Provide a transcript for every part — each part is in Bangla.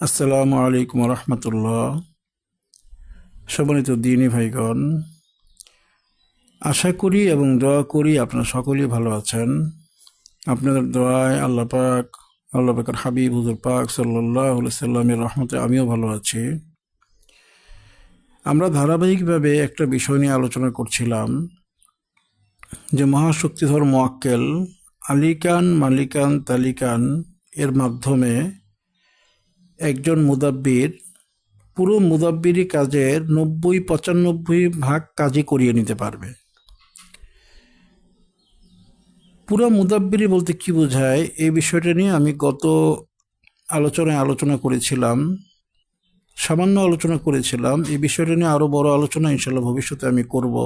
আসসালামু আলাইকুম রহমতুল্লাহ সম্মানিত দিনী ভাইগণ, আশা করি এবং দোয়া করি আপনারা সকলেই ভালো আছেন। আপনাদের দোয়ায় আল্লাহ পাক, আল্লাহ পাকের হাবিব, হুজুর পাক সাল্লাহ সাল্লামের রহমতে আমিও ভালো আছি। আমরা ধারাবাহিকভাবে একটা বিষয় নিয়ে আলোচনা করছিলাম, যে মহাশক্তিধর মোয়াক্কেল, আলিকান মালিকান তালিকান এর মাধ্যমে একজন মুদাব্বির, পুরো মুদাব্বিরি কাজের নব্বই পঁচানব্বই ভাগ কাজই করিয়ে নিতে পারবে। পুরো মুদাব্বিরি বলতে কি বোঝায়, এই বিষয়টা নিয়ে আমি গত আলোচনায় আলোচনা করেছিলাম, সামান্য আলোচনা করেছিলাম। এই বিষয়টা নিয়ে আরও বড় আলোচনা ইনশাল্লাহ ভবিষ্যতে আমি করব।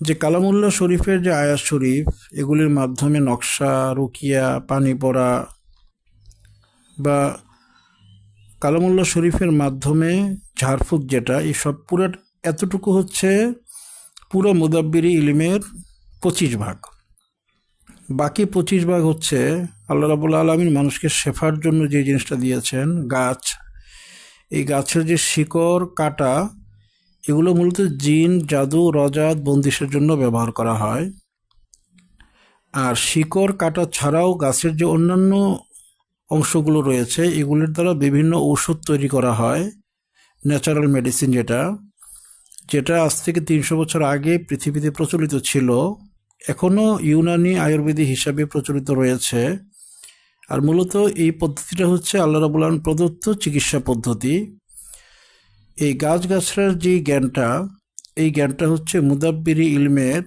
যে কালামুল্লাহ শরীফের যে আয়াত শরীফ, এগুলির মাধ্যমে নকশা, রুকিয়া, পানি পড়া বা কালামুল্লাহ শরীফের মাধ্যমে ঝাড়ফুঁক যেটা এই সব পুরো, এতটুকু হচ্ছে পুরো মুদাব্বিরি ইলিমের পঁচিশ ভাগ। বাকি পঁচিশ ভাগ হচ্ছে আল্লাহ রাবুল আলমিন মানুষকে শেফার জন্য যে জিনিসটা দিয়েছেন, গাছ। এই গাছের যে শিকড়, কাটা, এগুলো মূলত জিন, জাদু, রজাত বন্দিশের জন্য ব্যবহার করা হয়। আর শিকড়, কাটা ছাড়াও গাছের যে অন্যান্য অংশগুলো রয়েছে। এগুলির দ্বারা বিভিন্ন ওষুধ তৈরি করা হয় ন্যাচারাল মেডিসিন যেটা যেটা আজ থেকে তিনশো বছর আগে পৃথিবীতে প্রচলিত ছিল এখনও ইউনানি আয়ুর্বেদিক হিসাবে প্রচলিত রয়েছে। আর মূলত এই পদ্ধতিটা হচ্ছে আল্লাহ রাবুলান প্রদত্ত চিকিৎসা পদ্ধতি। এই গাছগাছড়ার যে জ্ঞানটা, এই জ্ঞানটা হচ্ছে মুদাব্বিরি ইলমের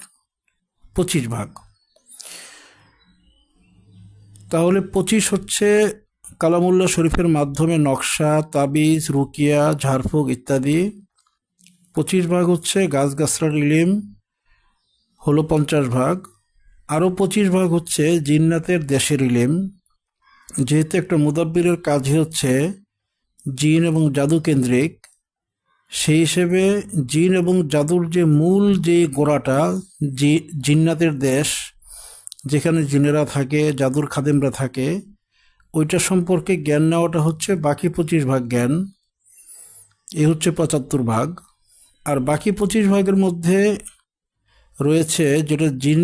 পঁচিশ ভাগ। তাহলে পঁচিশ হচ্ছে কালামুল্লা শরীফের মাধ্যমে নকশা, তাবিজ, রুকিয়া, ঝাড়ফুঁক ইত্যাদি। পঁচিশ ভাগ হচ্ছে গাছগাছড়ার ইলিম, হলো পঞ্চাশ ভাগ। আরও পঁচিশ ভাগ হচ্ছে জিন্নাতের দেশের ইলিম। যেহেতু একটা মুদাব্বিরের কাজই হচ্ছে জিন এবং জাদু কেন্দ্রিক, সেই হিসেবে জিন এবং জাদুর যে মূল যে গোড়াটা জিন্নাতের দেশ যেখানে জিনেরা থাকে, জাদুর খাদেমরা থাকে ওইটা সম্পর্কে জ্ঞান নেওয়াটা হচ্ছে বাকি পঁচিশ ভাগ জ্ঞান। এ হচ্ছে পঁচাত্তর ভাগ। আর বাকি পঁচিশ ভাগের মধ্যে রয়েছে যেটা জিন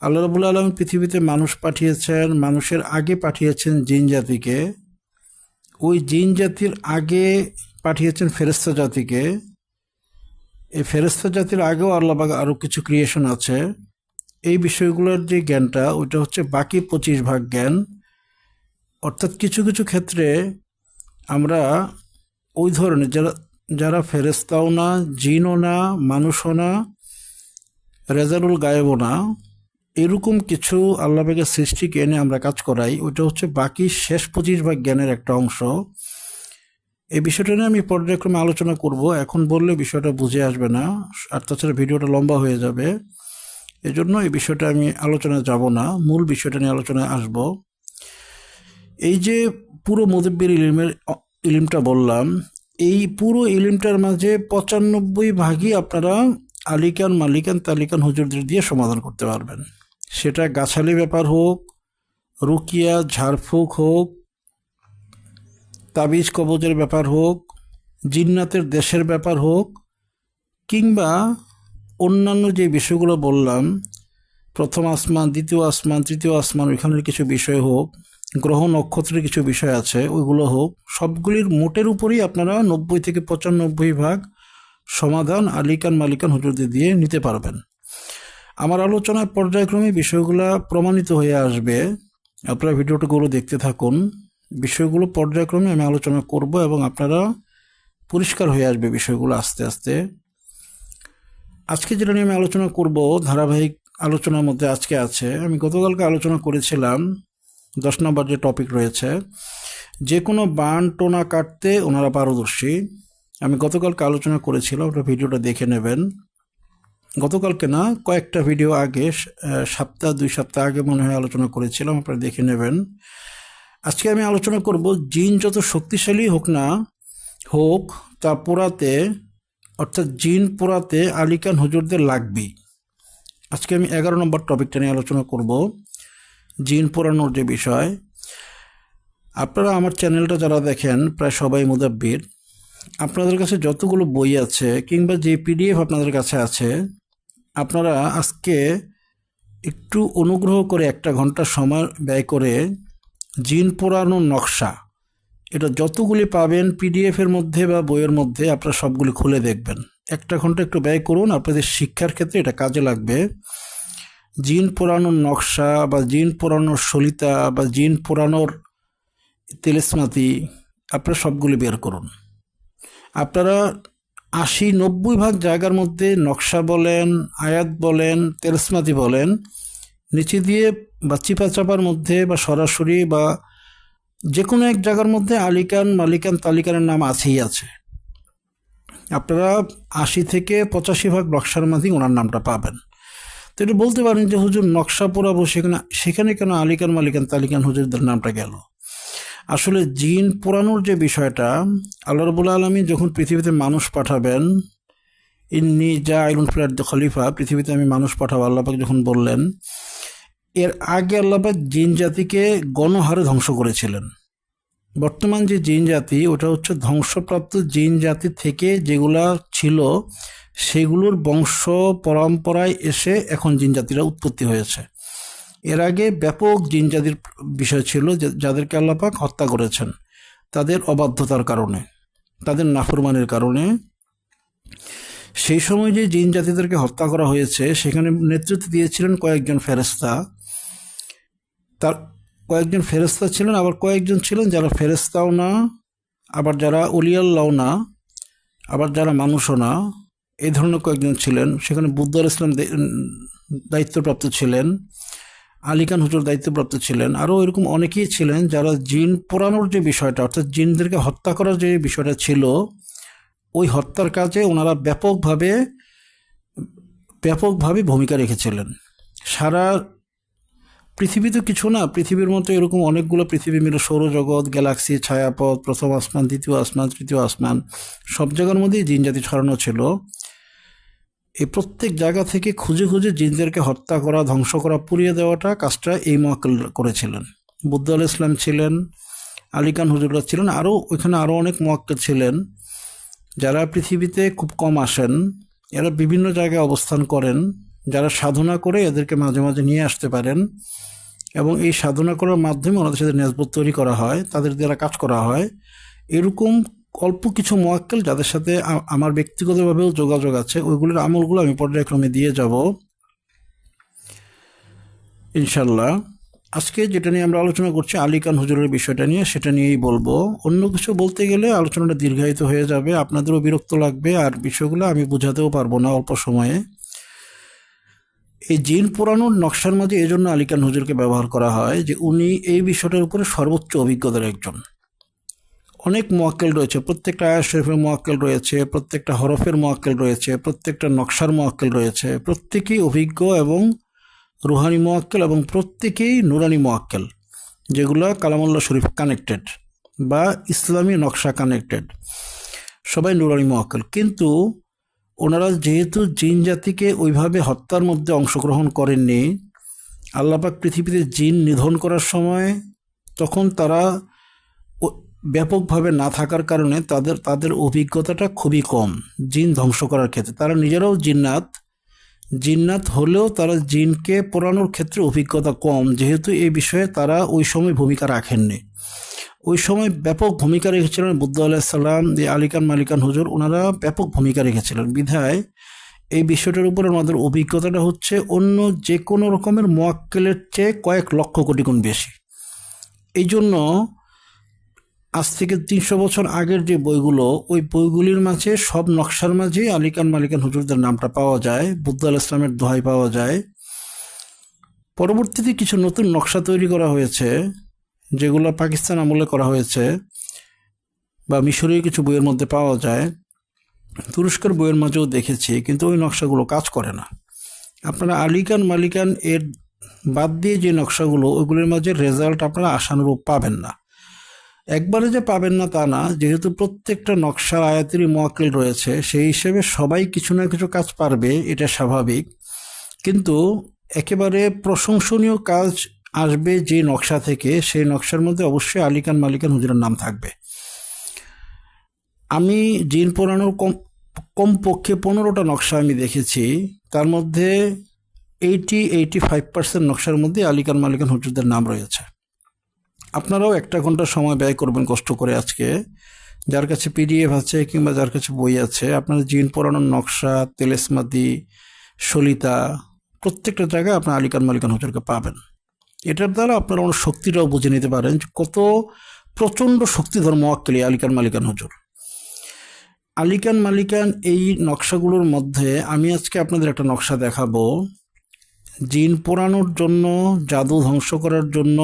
আল্লাহ রবুল্লা আলম পৃথিবীতে মানুষ পাঠিয়েছেন, মানুষের আগে পাঠিয়েছেন জিন জাতিকে। ওই জিন জাতির আগে পাঠিয়েছেন ফেরেস্তা জাতিকে। এই ফেরেস্তা জাতির আগেও আল্লাহ আরও কিছু ক্রিয়েশন আছে। এই বিষয়গুলোর যে জ্ঞানটা, ওইটা হচ্ছে বাকি পঁচিশ ভাগ জ্ঞান। অর্থাৎ কিছু কিছু ক্ষেত্রে আমরা ওই ধরনের, যারা যারা ফেরেস্তাও না, জিনও না, মানুষও না রেজারুল গায়েবও না, এরকম কিছু আল্লাহবাগের সৃষ্টিকে এনে আমরা কাজ করাই, ওইটা হচ্ছে বাকি শেষ পঁচিশ ভাগ জ্ঞানের একটা অংশ। এই বিষয়টা নিয়ে আমি পর্যায়ক্রমে আলোচনা করব। এখন বললে বিষয়টা বুঝে আসবে না, আর তাছাড়া ভিডিওটা লম্বা হয়ে যাবে। এজন্য এই বিষয়টা আমি আলোচনায় যাব না, মূল বিষয়টা নিয়ে আলোচনায় আসব। এই যে পুরো মুদব্বির ইলিমের, ইলিমটা বললাম, এই পুরো ইলিমটার মাঝে পঁচানব্বই ভাগই আপনারা আলিকান, মালিকান, তালিকান হুজুরদের দিয়ে সমাধান করতে পারবেন। সেটা গাছালি ব্যাপার হোক, রুকিয়া, ঝাড়ফুঁক হোক, তাবিজ কবজের ব্যাপার হোক, জিন্নাতের দেশের ব্যাপার হোক, কিংবা অন্যান্য যে বিষয়গুলো বললাম, প্রথম আসমান, দ্বিতীয় আসমান, তৃতীয় আসমান, ওইখানের কিছু বিষয় হোক, গ্রহ নক্ষত্রের কিছু বিষয় আছে, ওইগুলো হোক, সবগুলির মোটের উপরেই আপনারা নব্বই থেকে পঁচানব্বই ভাগ সমাধান আলিকান মালিকান হুজুরদের দিয়ে নিতে পারবেন। আমার আলোচনায় পর্যায়ক্রমে বিষয়গুলো প্রমাণিত হয়ে আসবে। আপনারা ভিডিওটাগুলো দেখতে থাকুন। বিষয়গুলো পর্যায়ক্রমে আমি আলোচনা করব এবং আপনারা পরিষ্কার হয়ে আসবে বিষয়গুলো আস্তে আস্তে। আজকে যেটা নিয়ে আমি আলোচনা করব, ধারাবাহিক আলোচনার মধ্যে আজকে আছে, আমি গতকালকে আলোচনা করেছিলাম, দশ নম্বর যে টপিক রয়েছে, যে কোনো বান টোনা কাটতে ওনারা পারদর্শী। আমি গতকালকে আলোচনা করেছিলাম ওটা ভিডিওটা দেখে নেবেন। গতকালকে না, কয়েকটা ভিডিও আগে সপ্তাহ, দুই সপ্তাহ আগে মনে হয় আলোচনা করেছিলাম, আপনারা দেখে নেবেন। আজকে আমি আলোচনা করব, জিন যত শক্তিশালী হোক না, হোক, তা পোড়াতে অর্থাৎ জিন পোড়াতে আলিকান হুজুরদের লাগবেই আজকে আমি এগারো নম্বর টপিকটা নিয়ে আলোচনা করব, জিন পোড়ানোর যে বিষয়। আপনারা আমার চ্যানেলটা যারা দেখেন, প্রায় সবাই মুদাব্বির। আপনাদের কাছে যতগুলো বই আছে কিংবা যে পিডিএফ আপনাদের কাছে আছে, আপনারা আজকে একটু অনুগ্রহ করে একটা ঘণ্টা সময় ব্যয় করে জিন পোড়ানোর নকশা এটা যতগুলি পাবেন পিডিএফের মধ্যে বা বইয়ের মধ্যে আপনারা সবগুলি খুলে দেখবেন। একটা ঘণ্টা একটু ব্যয় করুন, আপনাদের শিক্ষার ক্ষেত্রে এটা কাজে লাগবে। জিন পোড়ানোর নকশা বা জিন পোড়ানোর সলিতা বা জিন পোড়ানোর তেলেসমাতি আপনারা সবগুলি বের করুন। আপনারা আশি নব্বই ভাগ জায়গার মধ্যে নকশা বলেন, আয়াত বলেন, তেলসমাতি বলেন, নিচে দিয়ে বা চিপা চাপার মধ্যে বা সরাসরি বা যে কোনো এক জায়গার মধ্যে আলিকান, মালিকান তালিকানের নাম আছেই আছে। আপনারা আশি থেকে পঁচাশি ভাগ নকশার মাঝেই ওনার নামটা পাবেন। তো এটা বলতে পারেন যে, হুজুর, নকশা পোড়াবো সেখানে সেখানে কেন আলিকান, মালিকান, তালিকান হুজুরদের নামটা গেল? আসলে জিন পোড়ানোর যে বিষয়টা, আল্লাহ রবুল আলমী যখন পৃথিবীতে মানুষ পাঠাবেন, ইন্নি যা আইলুন ফিলার খলিফা পৃথিবীতে আমি মানুষ পাঠাবো আল্লাপাক যখন বললেন এর আগে আল্লাপাক জিন জাতিকে গণহারে ধ্বংস করেছিলেন। বর্তমান যে জিন জাতি, ওটা হচ্ছে ধ্বংসপ্রাপ্ত জিন জাতি থেকে যেগুলা ছিল, সেগুলোর বংশ পরম্পরায় এসে এখন জিন জাতিরা উৎপত্তি হয়েছে। এর আগে ব্যাপক জিন জাতির বিষয় ছিল যাদেরকে আল্লাপাক হত্যা করেছেন। তাদের অবাধ্যতার কারণে, তাদের নাফরমানের কারণে। সেই সময় যে জিন জাতিদেরকে হত্যা করা হয়েছে, সেখানে নেতৃত্ব দিয়েছিলেন কয়েকজন ফেরেস্তা তার কয়েকজন ফেরেস্তা ছিলেন, আবার কয়েকজন ছিলেন যারা ফেরেস্তাও না, আবার যারা অলিয়াল্লাও না, আবার যারা মানুষও না, এই ধরনের কয়েকজন ছিলেন। সেখানে বুদ্ধ আলাইহিস ইসলাম দায়িত্বপ্রাপ্ত ছিলেন, আলী আলিকান হুজুর দায়িত্বপ্রাপ্ত ছিলেন, আরও এরকম অনেকেই ছিলেন যারা জিন পোড়ানোর যে বিষয়টা, অর্থাৎ জিনদেরকে হত্যা করার যে বিষয়টা ছিল, ওই হত্যার কাজে ওনারা ব্যাপকভাবে ব্যাপকভাবে ভূমিকা রেখেছিলেন। সারা পৃথিবী তো কিছু না, পৃথিবীর মতো এরকম অনেকগুলো পৃথিবী মিলে সৌরজগৎ, গ্যালাক্সি, ছায়াপথ, প্রথম আসমান, দ্বিতীয় আসমান, তৃতীয় আসমান, সব জায়গার মধ্যেই জিন জাতি ছড়ানো ছিল। এই প্রত্যেক জায়গা থেকে খুঁজে খুঁজে জিনদেরকে হত্যা করা, ধ্বংস করা, পুড়িয়ে দেওয়াটা কাজটা এই মহাকাল করেছিলেন। বুদ্ধ আল ইসলাম ছিলেন আলিকান হুজুররা ছিলেন, আরও ওইখানে আরও অনেক মহাক্কেল ছিলেন, যারা পৃথিবীতে খুব কম আসেন, এরা বিভিন্ন জায়গায় অবস্থান করেন। যারা সাধনা করে এদেরকে মাঝে মাঝে নিয়ে আসতে পারেন এবং এই সাধনা করার মাধ্যমে ওনাদের সাথে নেসবত তৈরি করা হয়, তাদের দ্বারা কাজ করা হয়। এরকম অল্প কিছু মোয়াক্কেল যাদের সাথে আমার ব্যক্তিগতভাবেও যোগাযোগ আছে, ওইগুলোর আমলগুলো আমি পর্যায়ক্রমে দিয়ে যাব। ইনশাল্লাহ আজকে যেটা নিয়ে আমরা আলোচনা করছি, আলী আলিকান হুজুরের বিষয়টা নিয়ে, সেটা নিয়েই বলব। অন্য কিছু বলতে গেলে আলোচনাটা দীর্ঘায়িত হয়ে যাবে, আপনাদেরও বিরক্ত লাগবে, আর বিষয়গুলো আমি বোঝাতেও পারব না অল্প সময়ে। এই জিন পোড়ানোর নকশার মাঝে এই জন্য আলিকান হুজুরকে ব্যবহার করা হয় যে উনি এই বিষয়টার উপরে সর্বোচ্চ অভিজ্ঞতার একজন। অনেক মোয়াক্কেল রয়েছে, প্রত্যেকটা আয়াত শরীফের মোয়াক্কেল রয়েছে, প্রত্যেকটা হরফের মোয়াক্কেল রয়েছে, প্রত্যেকটা নকশার মোয়াক্কেল রয়েছে, প্রত্যেকেই অভিজ্ঞ এবং রুহানি মোয়াক্কেল এবং প্রত্যেকেই নুরানি মোয়াক্কেল, যেগুলো কালামুল্লাহ শরীফ কানেক্টেড বা ইসলামী নকশা কানেক্টেড। সবাই নুরানি মোয়াক্কেল। কিন্তু ওনারা যেহেতু জিন জাতিকে ওইভাবে হত্যার মধ্যে অংশগ্রহণ করেননি আল্লাপাক পৃথিবীতে জিন নিধন করার সময় তখন তারা ব্যাপকভাবে না থাকার কারণে তাদের তাদের অভিজ্ঞতাটা খুবই কম জিন ধ্বংস করার ক্ষেত্রে। তারা নিজেরাও জিন্নাত জিন্নাত হলেও তারা জিনকে পোড়ানোর ক্ষেত্রে অভিজ্ঞতা কম, যেহেতু এই বিষয়ে তারা ওই সময় ভূমিকা রাখেননি। ওই সময় ব্যাপক ভূমিকা রেখেছিলেন বুদ্ধ আলাহিসাল্লাম যে আলিকান মালিকান হুজুর, ওনারা ব্যাপক ভূমিকা রেখেছিলেন। বিধায় এই বিষয়টার উপর আমাদের অভিজ্ঞতাটা হচ্ছে অন্য যে কোনো রকমের মোয়াক্কেলের চেয়ে কয়েক লক্ষ কোটি গুণ বেশি। এই জন্য আজ থেকে তিনশো বছর আগের যে বইগুলো, ওই বইগুলির মাঝে সব নকশার মাঝেই আলিকান মালিকান হুজুরদের নামটা পাওয়া যায়, বুদ্ধ আল ইসলামের দোহাই পাওয়া যায়। পরবর্তীতে কিছু নতুন নকশা তৈরি করা হয়েছে। যেগুলো পাকিস্তান আমলে করা হয়েছে বা মিশরীয় কিছু বইয়ের মধ্যে পাওয়া যায়, তুরস্কের বইয়ের মাঝেও দেখেছি, কিন্তু ওই নকশাগুলো কাজ করে না। আপনারা আলিকান মালিকান এর বাদ দিয়ে যে নকশাগুলো ওইগুলোর মাঝে রেজাল্ট আপনারা আশানুরূপ পাবেন না। একবারে যে পাবেন না তা না, যেহেতু প্রত্যেকটা নকশার আয়াতেরই মোয়াক্কেল রয়েছে, সেই হিসেবে সবাই কিছু না কিছু কাজ পারবে, এটা স্বাভাবিক। কিন্তু একেবারে প্রশংসনীয় কাজ আসবে যে নকশা থেকে, সেই নকশার মধ্যে অবশ্যই আলিকান মালিকান হুজুরের নাম থাকবে। আমি জিন পোড়ানোর কম, কমপক্ষে পনেরোটা নকশা আমি দেখেছি। তার মধ্যে এইটি এইটি ফাইভ পার্সেন্ট নকশার মধ্যে আলিকান মালিকান হুজুরদের নাম রয়েছে। আপনারাও একটা ঘণ্টা সময় ব্যয় করবেন কষ্ট করে আজকে। যার কাছে পিডিএফ আছে কিংবা যার কাছে বই আছে, আপনারা জিন পোড়ানোর নকশা, তেলেসমাদি, সলিতা, প্রত্যেকটা জায়গায় আপনার আলিকান মালিকান হুজুরকে পাবেন। এটার দ্বারা আপনারা অনেক শক্তিটাও বুঝে নিতে পারেন যে কত প্রচণ্ড শক্তিধর মোয়াক্কেলি আলিকান মালিকান হুজুর। আলিকান মালিকান এই নকশাগুলোর মধ্যে আমি আজকে আপনাদের একটা নকশা দেখাবো। জিন পোড়ানোর জন্য, জাদু ধ্বংস করার জন্য,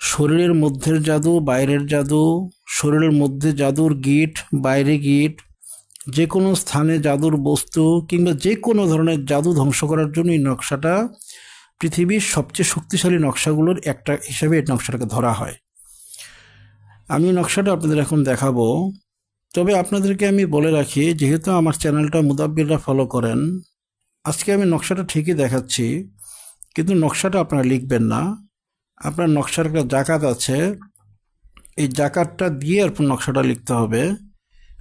শরীরের মধ্যের জাদু, বাইরের জাদু, শরীরের মধ্যে জাদুর গিট, বাইরে গিট, যে কোনো স্থানে জাদুর বস্তু কিংবা যে কোনো ধরনের জাদু ধ্বংস করার জন্য এই নকশাটা পৃথিবীর সবচেয়ে শক্তিশালী নকশাগুলোর একটা হিসেবে এই নকশাটাকে ধরা হয়। আমি নকশাটা আপনাদের এখন দেখাবো। তবে আপনাদেরকে আমি বলে রাখি, যেহেতু আমার চ্যানেলটা মুদাব্বিররা ফলো করেন, আজকে আমি নকশাটা ঠিকই দেখাচ্ছি, কিন্তু নকশাটা আপনারা লিখবেন না। আপনার নকশার একটা জাকাত আছে, এই জাকাতটা দিয়ে আপনার নকশাটা লিখতে হবে।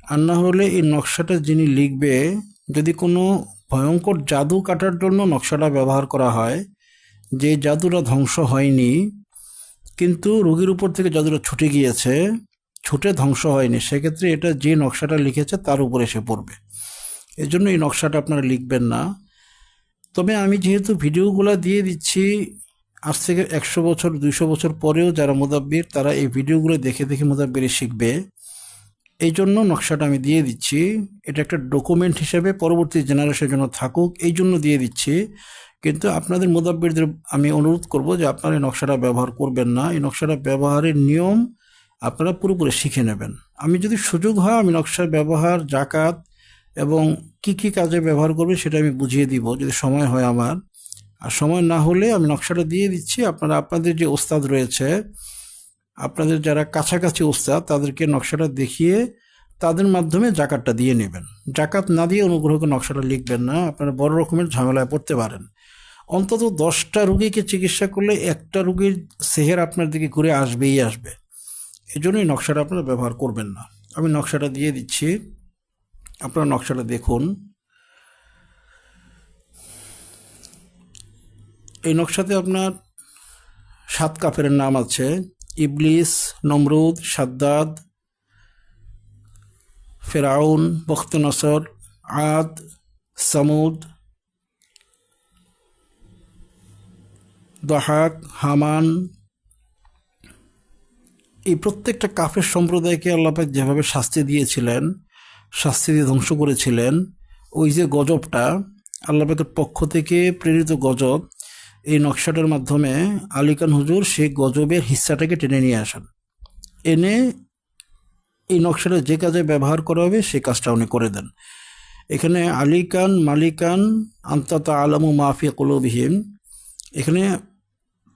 আর না হলে এই নকশাটা যিনি লিখবে, যদি কোনো ভয়ঙ্কর জাদু কাটার জন্য নকশাটা ব্যবহার করা হয় যে জাদুটা ধ্বংস হয়নি, কিন্তু রোগীর উপর থেকে জাদুটা ছুটে গিয়েছে, ছুটে ধ্বংস হয়নি। সেক্ষেত্রে এটা যে নকশাটা লিখেছে তার উপরে এসে পড়বে। এজন্য এই নকশাটা আপনারা লিখবেন না। তবে আমি যেহেতু ভিডিওগুলো দিয়ে দিচ্ছি, আজ থেকে একশো বছর, দুইশো বছর পরেও যারা মুদাব্বির, তারা এই ভিডিওগুলো দেখে দেখে মুদাব্বিরি শিখবে। এই জন্য নকশাটা আমি দিয়ে দিচ্ছি। এটা একটা ডকুমেন্ট হিসেবে পরবর্তী জেনারেশনের জন্য থাকুক। এই জন্য দিয়ে দিচ্ছি। কিন্তু আপনাদের মুদাব্বিরদের আমি অনুরোধ করব যে আপনারা এই নকশাটা ব্যবহার করবেন না। এই নকশাটা ব্যবহারের নিয়ম আপনারা পুরোপুরি শিখে নেবেন। আমি যদি সুযোগ হয় আমি নকশার ব্যবহার, জাকাত এবং কি কি কাজে ব্যবহার করবে সেটা আমি বুঝিয়ে দিব যদি সময় হয় আমার। আর সময় না হলে আমি নকশাটা দিয়ে দিচ্ছি। আপনারা, আপনাদের যে ওস্তাদ রয়েছে, আপনাদের যারা কাছাকাছি ওস্তাদ, তাদেরকে নকশাটা দেখিয়ে তাদের মাধ্যমে জাকাতটা দিয়ে নেবেন। জাকাত না দিয়ে অনুগ্রহ করে নকশাটা লিখবেন না। আপনারা বড় রকমের ঝামেলায় পড়তে পারেন। অন্তত দশটা রুগীকে চিকিৎসা করলে একটা রুগীর সেহের আপনার দিকে ঘুরে আসবেই আসবে। এই জন্যই নকশাটা আপনারা ব্যবহার করবেন না। আমি নকশাটা দিয়ে দিচ্ছি। আপনারা নকশাটা দেখুন। এই নকশাতে আপনার সাত কাফের নাম আছে। ইবলিস, নমরুদ, সাদ্দাদ, ফেরাউন, বখতনসর, আদ, সামুদ দহাক, হামান, এই প্রত্যেকটা কাফের সম্প্রদায়কে আল্লাপাক যেভাবে শাস্তি দিয়েছিলেন, শাস্তি দিয়ে ধ্বংস করেছিলেন, ওই যে গজবটা আল্লাপাকের পক্ষ থেকে প্রেরিত গজব, এই নকশাটার মাধ্যমে আলিকান হুজুর সেই গজবের হিস্সাটাকে টেনে নিয়ে আসেন। এনে এই নকশাটা যে কাজে ব্যবহার করা হবে সেই কাজটা উনি করে দেন। এখানে আলিকান মালিকান আন্তত আলামু মাফি কলবিহীন এখানে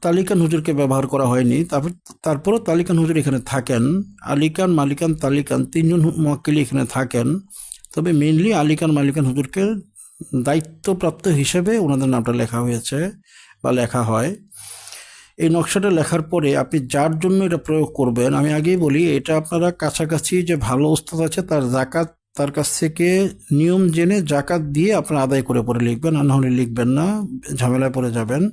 তালিকান হুজুরকে ব্যবহার করা হয়নি। তারপর, তারপরও তালিকান হুজুর এখানে থাকেন। আলিকান, মালিকান, তালিকান, তিনজন মোয়াক্কিলি এখানে থাকেন। তবে মেনলি আলিকান, মালিকান হুজুরকে দায়িত্বপ্রাপ্ত হিসেবে ওনাদের নামটা লেখা হয়েছে বা লেখা হয়। এই নকশাটা লেখার পরে আপনি যার জন্য এটা প্রয়োগ করবেন, আমি আগেই বলি, এটা আপনারা কাছাকাছি যে ভালো ওস্তাদ আছে তার জাকাত, তার কাছ থেকে নিয়ম জেনে জাকাত দিয়ে আপনারা আদায় করে পরে লিখবেন। আর নাহলে লিখবেন না, ঝামেলায় পড়ে যাবেন।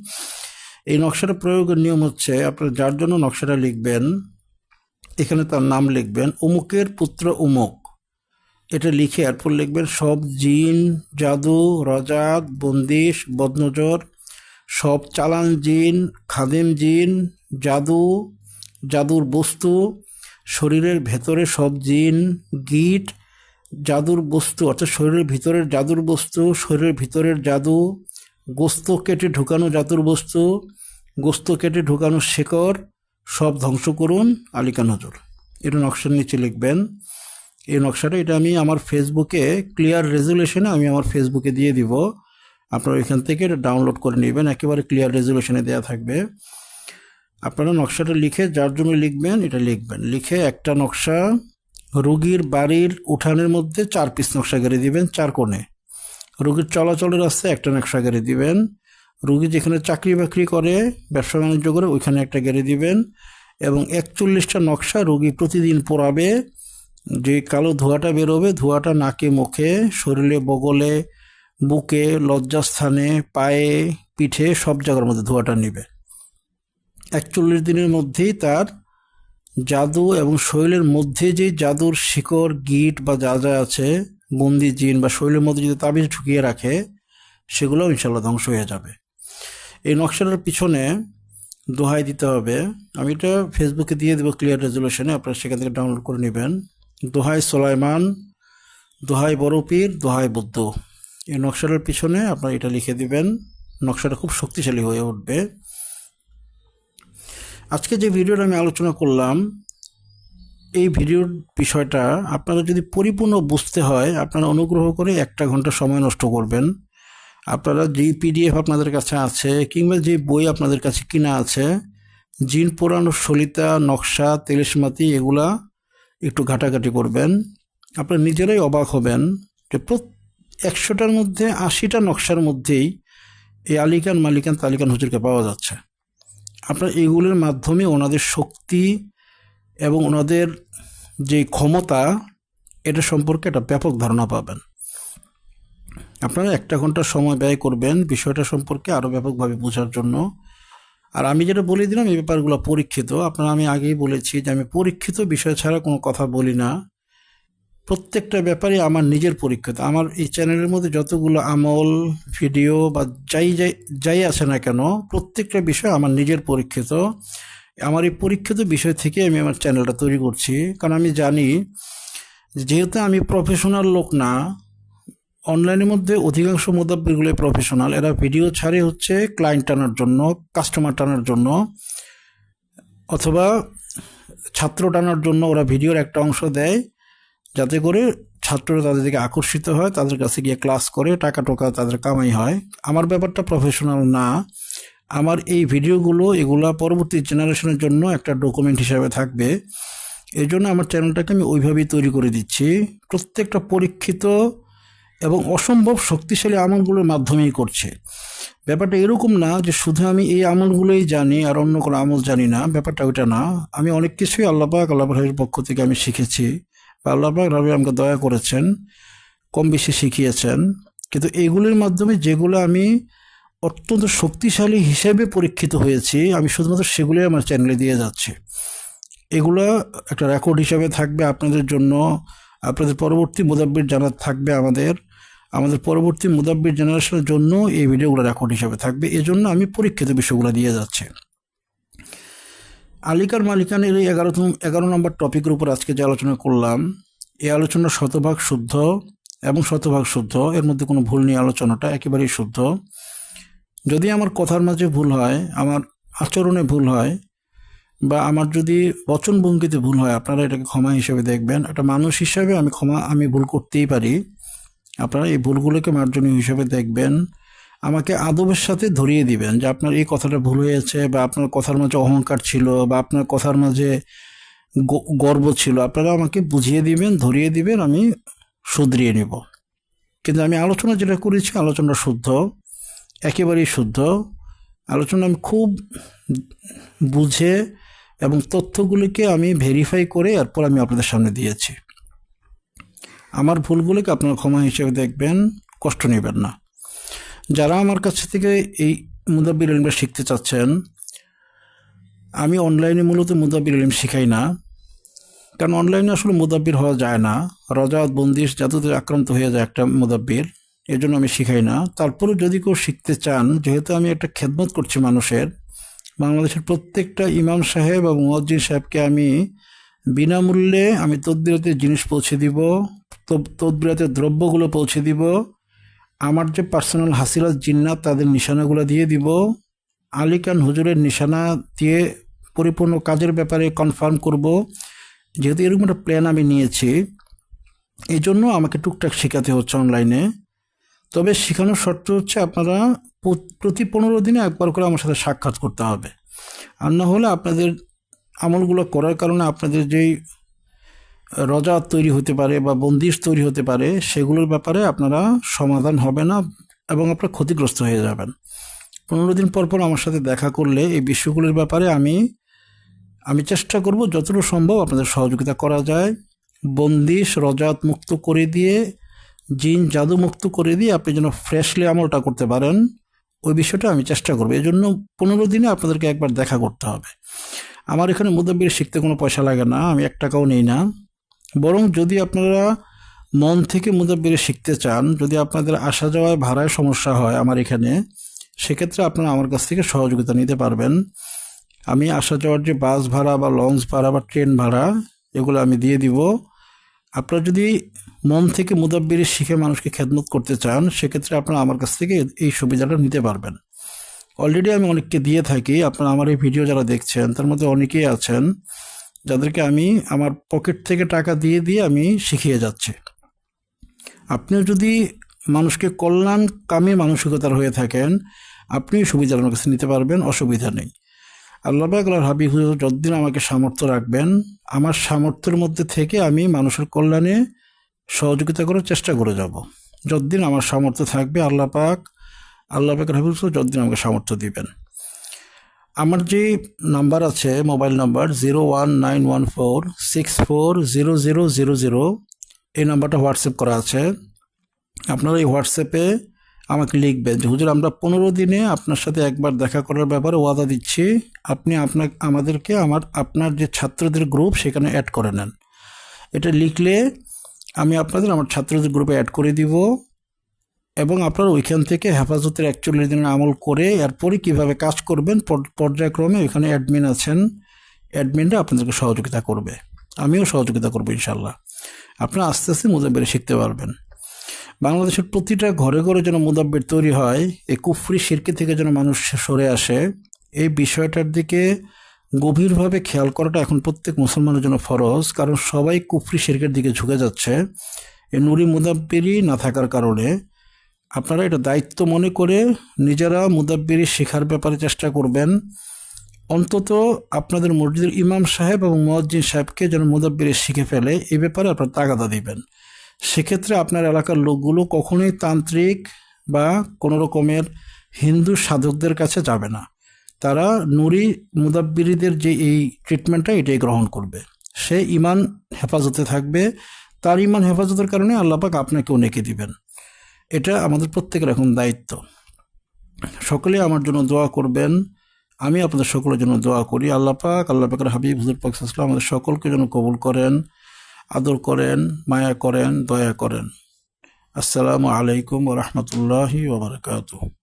এই নকশাটা প্রয়োগের নিয়ম হচ্ছে আপনারা যার জন্য নকশাটা লিখবেন, এখানে তার নাম লিখবেন, অমুকের পুত্র অমুক। এটা লিখে এরপর লিখবেন, সব জিন, জাদু, রজাত, বন্দিশ, বদনজর, সব চালান জিন, খাদেম জিন, জাদু, জাদুর বস্তু, শরীরের ভেতরে সব জিন, গিট, জাদুর বস্তু। অর্থাৎ শরীরের ভিতরের জাদুর বস্তু, শরীরের ভিতরের জাদু, গোস্ত কেটে ঢুকানো জাদুর বস্তু গোস্ত কেটে ঢুকানো শেকড় সব ধ্বংস করুন, আলিকা নজর। এটা নকশার নিচে লিখবেন। এই নকশাটা এটা আমি আমার ফেসবুকে ক্লিয়ার রেজুলেশনে আমি আমার ফেসবুকে দিয়ে দিব। আপনারা এখান থেকে এটা ডাউনলোড করে নেবেন, একেবারে ক্লিয়ার রেজুলেশনে দেওয়া থাকবে। আপনারা নকশাটা লিখে যার জন্য লিখবেন, এটা লিখবেন। লিখে একটা নকশা রুগীর বাড়ির উঠানের মধ্যে চার পিস নকশা গেড়ে দিবেন, চার কোণে। রোগীর চলাচলের রাস্তায় একটা নকশা গেড়ে দিবেন। রুগী যেখানে চাকরি বাকরি করে, ব্যবসা বাণিজ্য করে, ওইখানে একটা গেড়ে দিবেন এবং একচল্লিশটা নকশা রুগী প্রতিদিন পরাবে যে কালো ধোঁয়াটা বেরোবে, ধোঁয়াটা নাকে, মুখে, শরীরে, বগলে, বুকে, লজ্জাস্থানে, পায়ে, পিঠে, সব জায়গার মধ্যে ধোঁয়াটা নেবে। একচল্লিশ দিনের মধ্যেই তার জাদু এবং শরীরের মধ্যে যে জাদুর শিকড়, গিট বা যা যা আছে, বন্দি জিন বা শরীরের মধ্যে যদি তাবিজ ঢুকিয়ে রাখে, সেগুলো ইনশাল্লাহ ধ্বংস হয়ে যাবে। এই নকশাটার পিছনে দোহাই দিতে হবে। আমি এটা ফেসবুকে দিয়ে দেবো ক্লিয়ার রেজলিউশনে আপনারা সেখান থেকে ডাউনলোড করে নেবেন। দোহাই সোলাইমান, দোহাই বড়পীর, দোহাই বুদ্ধ। এই নকশাটার পিছনে আপনারা এটা লিখে দিবেন। নকশাটা খুব শক্তিশালী হয়ে উঠবে। আজকে যে ভিডিওটা আমি আলোচনা করলাম, এই ভিডিওর বিষয়টা আপনারা যদি পরিপূর্ণ বুঝতে হয়, আপনারা অনুগ্রহ করে একটা ঘণ্টা সময় নষ্ট করবেন। আপনারা যেই পিডিএফ আপনাদের কাছে আছে কিংবা যে বই আপনাদের কাছে কিনা আছে, জিন পোড়ানো সলিতা, নকশা, তেলিশমাতি, এগুলা একটু ঘাটাঘাটি করবেন। আপনারা নিজেরাই অবাক হবেন যে একশোটার মধ্যে, আশিটা নকশার মধ্যেই এই আলিকান, মালিকান, তালিকান হুজুরকে পাওয়া যাচ্ছে। আপনার এগুলোর মাধ্যমে ওনাদের শক্তি এবং ওনাদের যে ক্ষমতা, এটা সম্পর্কে একটা ব্যাপক ধারণা পাবেন। আপনারা একটা ঘণ্টা সময় ব্যয় করবেন বিষয়টা সম্পর্কে আরও ব্যাপকভাবে বোঝার জন্য। আর আমি যেটা বলে দিলাম, এই ব্যাপারগুলো পরীক্ষিত। আপনারা, আমি আগেই বলেছি যে আমি পরীক্ষিত বিষয় ছাড়া কোনো কথা বলি না। প্রত্যেকটা ব্যাপারে আমার নিজের পরীক্ষিত। আমার এই চ্যানেলের মধ্যে যতগুলো আমল, ভিডিও বা যাই যাই যাই আছে না কেন, প্রত্যেকটা বিষয় আমার নিজের পরীক্ষিত। আমার এই পরীক্ষিত বিষয় থেকে আমি আমার চ্যানেলটা তৈরি করছি। কারণ আমি জানি, যেহেতু আমি প্রফেশনাল লোক না অনলাইনের মধ্যে অধিকাংশ মোদাব্বিরগুলো প্রফেশনাল এরা ভিডিও ছাড়ে হচ্ছে ক্লায়েন্ট টানার জন্য কাস্টমার টানার জন্য, অথবা ছাত্র টানার জন্য ওরা ভিডিওর একটা অংশ দেয়, যাতে করে ছাত্ররা তাদের দিকে আকর্ষিত হয়, তাদের কাছে গিয়ে ক্লাস করে, টাকা টোকা তাদের কামাই হয়। আমার ব্যাপারটা প্রফেশনাল না। আমার এই ভিডিওগুলো এগুলা পরবর্তী জেনারেশনের জন্য একটা ডকুমেন্ট হিসাবে থাকবে। এই জন্য আমার চ্যানেলটাকে আমি ওইভাবেই তৈরি করে দিচ্ছি। প্রত্যেকটা পরীক্ষিত এবং অসম্ভব শক্তিশালী আমলগুলোর মাধ্যমেই করছে। ব্যাপারটা এরকম না যে শুধু আমি এই আমলগুলোই জানি আর অন্য কোনো আমল জানি না, ব্যাপারটা ওইটা না। আমি অনেক কিছুই আল্লাপাক আল্লাহের পক্ষ থেকে আমি শিখেছি বা আল্লাপাক রবি আমাকে দয়া করেছেন, কম বেশি শিখিয়েছেন। কিন্তু এইগুলির মাধ্যমে যেগুলো আমি অত্যন্ত শক্তিশালী হিসেবে পরীক্ষিত হয়েছি, আমি শুধুমাত্র সেগুলোই আমার চ্যানেলে দিয়ে যাচ্ছি। এগুলো একটা রেকর্ড হিসাবে থাকবে আপনাদের জন্য, আপনাদের পরবর্তী মুদাব্বির জানার থাকবে আমাদের। আমাদের পরবর্তী মুদাব্বির জেনারেশনের জন্য এই ভিডিওগুলো রেকর্ড হিসাবে থাকবে। এজন্য আমি পরীক্ষিত বিষয়গুলো দিয়ে যাচ্ছি। আলিকার মালিকানের এই এগারোতম এগারো নম্বর টপিকের উপর আজকে যে আলোচনা করলাম এই আলোচনা শতভাগ শুদ্ধ এবং শতভাগ শুদ্ধ। এর মধ্যে কোনো ভুল নেই, আলোচনাটা একেবারেই শুদ্ধ। যদি আমার কথার মাঝে ভুল হয়, আমার আচরণে ভুল হয়, বা আমার যদি বচনভঙ্গিতে ভুল হয়, আপনারা এটাকে ক্ষমা হিসেবে দেখবেন। একটা মানুষ হিসাবে আমি ক্ষমা আমি ভুল করতেই পারি। আপনারা এই ভুলগুলোকে মার্জনীয় হিসেবে দেখবেন। আমাকে আদবের সাথে ধরিয়ে দিবেন যে আপনার এই কথাটা ভুল হয়েছে বা আপনার কথার মাঝে অহংকার ছিল বা আপনার কথার মাঝে গর্ব ছিল। আপনারা আমাকে বুঝিয়ে দিবেন, ধরিয়ে দিবেন, আমি শুধরিয়ে নেব। কিন্তু আমি আলোচনা যেটা করেছি আলোচনা শুদ্ধ, একেবারেই শুদ্ধ। আলোচনা আমি খুব বুঝে এবং তথ্যগুলিকে আমি ভেরিফাই করে এরপর আমি আপনাদের সামনে দিয়েছি। আমার ভুলগুলিকে আপনার ক্ষমা হিসেবে দেখবেন, কষ্ট নেবেন না। যারা আমার কাছ থেকে এই মুদাব্বির ইলমটা শিখতে চাচ্ছেন, আমি অনলাইনে মূলত মুদাব্বির ইলম শেখাই না, কারণ অনলাইনে আসলে মুদাব্বির হওয়া যায় না। রজা বন্দিশ যাতে আক্রান্ত হয়ে যায় একটা মুদাব্বির এর জন্য আমি শিখাই না। তারপরে যদি কেউ শিখতে চান, যেহেতু আমি একটা খেদমত করছি মানুষের, বাংলাদেশের প্রত্যেকটা ইমাম সাহেব এবং মুয়াজ্জিন সাহেবকে আমি বিনামূল্যে আমি তদবিরাতের জিনিস পৌঁছে দিব। তদবিরাতের দ্রব্যগুলো পৌঁছে দিব, আমার যে পার্সোনাল হাসিরাত জিন্নাত তাদের নিশানাগুলো দিয়ে দিব, আলিকান হুজুরের নিশানা দিয়ে পরিপূর্ণ কাজের ব্যাপারে কনফার্ম করব। যেহেতু এরকম একটা প্ল্যান আমি নিয়েছি এই জন্য আমাকে টুকটাক শেখাতে হচ্ছে অনলাইনে তবে শেখানোর শর্ত হচ্ছে আপনারা প্রতি পনেরো দিনে একবার করে আমার সাথে সাক্ষাৎ করতে হবে। আর না হলে আপনাদের আমলগুলো করার কারণে আপনাদের যেই রজা তৈরি হতে পারে বা বন্দিশ তৈরি হতে পারে, সেগুলোর ব্যাপারে আপনারা সমাধান হবে না এবং আপনারা ক্ষতিগ্রস্ত হয়ে যাবেন। পনেরো দিন পর পর আমার সাথে দেখা করলে এই বিষয়গুলির ব্যাপারে আমি আমি চেষ্টা করব যতটুকু সম্ভব আপনাদের সহযোগিতা করা যায়। বন্দিশ রজাত মুক্ত করে দিয়ে, জিন জাদু মুক্ত করে দিয়ে আপনি যেন ফ্রেশলি আমলটা করতে পারেন, ওই বিষয়টা আমি চেষ্টা করব। এই জন্য পনেরো দিনে আপনাদেরকে একবার দেখা করতে হবে। আমার এখানে মুদাব্বির শিখতে কোনো পয়সা লাগে না, আমি এক টাকাও নেই না। বরং যদি আপনারা মন থেকে মুদাব্বিরে শিখতে চান, যদি আপনাদের আসা যাওয়ায় ভাড়ায় সমস্যা হয় আমার এখানে, সেক্ষেত্রে আপনারা আমার কাছ থেকে সহযোগিতা নিতে পারবেন। আমি আসা যাওয়ার যে বাস ভাড়া বা লঞ্চ ভাড়া বা ট্রেন ভাড়া, এগুলো আমি দিয়ে দিব। আপনারা যদি মন থেকে মুদাব্বিরে শিখে মানুষকে খেদমত করতে চান, সেক্ষেত্রে আপনারা আমার কাছ থেকে এই সুবিধাটা নিতে পারবেন। অলরেডি আমি অনেককে দিয়ে থাকি, আপনারা আমার এই ভিডিও যারা দেখছেন, তার মধ্যে অনেকেই আছেন। যাদেরকে আমি আমার পকেট থেকে টাকা দিয়ে দিয়ে আমি শিখিয়ে যাচ্ছি। আপনিও যদি মানুষকে কল্যাণ কামে মানসিকতার হয়ে থাকেন, আপনি সুবিধা আমার কাছে নিতে পারবেন, অসুবিধা নেই। আল্লাহ আল্লাহর হাবিব হুজুর যতদিন আমাকে সামর্থ্য রাখবেন, আমার সামর্থ্যের মধ্যে থেকে আমি মানুষের কল্যাণে সহযোগিতা করার চেষ্টা করে যাব। যতদিন আমার সামর্থ্য থাকবে, আল্লাহ পাক, আল্লাহ পাকের হাবিব যতদিন আমাকে সামর্থ্য দিবেন। আমার যে নাম্বার আছে, mobile number zero one nine one four six four zero zero zero zero এই নাম্বারটা হোয়াটসঅ্যাপ করা আছে। আপনারা এই হোয়াটসঅ্যাপে আমাকে লিখবেন যে, হুজুর, আমরা পনেরো দিনে আপনার সাথে একবার দেখা করার ব্যাপারে ওয়াদা দিচ্ছি। আপনি আপনার, আমাদেরকে আমার, আপনার যে ছাত্রদের গ্রুপ সেখানে অ্যাড করে নেন। এটা লিখলে আমি আপনাদের, আমার ছাত্রদের গ্রুপে অ্যাড করে দিব। এবং আপনারা ওইখান থেকে হেফাজতের একচল্লিশ দিনের আমল করে এরপরে কীভাবে কাজ করবেন পর্যায়ক্রমে ওইখানে অ্যাডমিন আছেন। অ্যাডমিনরা আপনাদেরকে সহযোগিতা করবে। আমিও সহযোগিতা করব ইনশাল্লাহ আপনারা আস্তে আস্তে মুদাব্বির শিখতে পারবেন। বাংলাদেশের প্রতিটা ঘরে ঘরে যেন মুদাব্বির তৈরি হয়, এই কুফরি শিরকি থেকে যেন মানুষ সরে আসে, এই বিষয়টার দিকে গভীরভাবে খেয়াল করাটা এখন প্রত্যেক মুসলমানের জন্য ফরজ, কারণ সবাই কুফরি শিরকের দিকে ঝুঁকে যাচ্ছে। এই নুরি মুদাব্বিরই না থাকার কারণে আপনারা এটা দায়িত্ব মনে করে নিজেরা মুদাব্বিরি শেখার ব্যাপারে চেষ্টা করবেন। অন্তত আপনাদের মসজিদের ইমাম সাহেব এবং মুয়াজ্জিন সাহেবকে যেন মুদাব্বিরি শিখে ফেলে এই ব্যাপারে আপনারা তাগাদা দিবেন। সেক্ষেত্রে আপনার এলাকার লোকগুলো কখনোই তান্ত্রিক বা কোনো রকমের হিন্দু সাধকদের কাছে যাবে না। তারা নুরি মুদাব্বিরিদের যে এই ট্রিটমেন্টটা এটাই গ্রহণ করবে। সে ইমান হেফাজতে থাকবে। তার ইমান হেফাজতের কারণে আল্লাপাক আপনাকেও নেকে দিবেন। এটা আমাদের প্রত্যেকের এখন দায়িত্ব। সকলে আমার জন্য দোয়া করবেন, আমি আপনাদের সকলের জন্য দোয়া করি। আল্লাহ পাক, আল্লাহ পাকের হাবিব, হুজুর পাক সাল্লাল্লাহু আমাদের সকলকে যেন কবুল করেন, আদর করেন, মায়া করেন, দয়া করেন। আসসালামু আলাইকুম রহমতুল্লাহি ওবরাকাতুহ